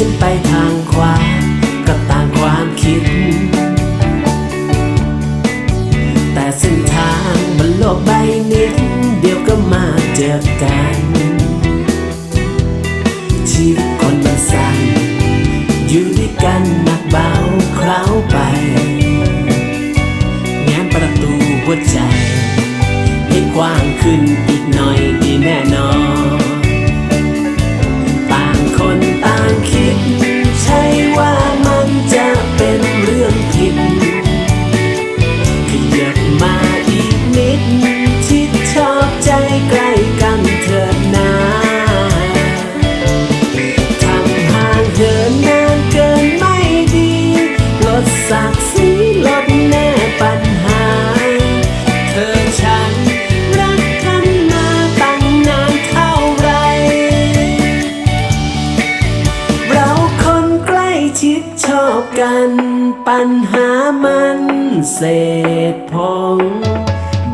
ฉันไปทางขวาก็ต่างความคิด แต่เส้นทางบนโลกใบนี้เดียวก็มาเจอกัน ชีวิตคนมันสั้นอยู่ด้วยกันหนักเบาเคล้าไปงานประตูหัวใจให้กว้างขึ้นอีกหน่อยดีแน่นอน ใกล้กันเถิดนาทำห่างเหินนานเกินไม่ดี ลดศักสีลดแน่ปัญหา เธอฉันรักกันมาตั้งนานเท่าไร เราคนใกล้ชิดชอบกันปัญหามันเศษพง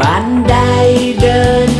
บันไดเดิน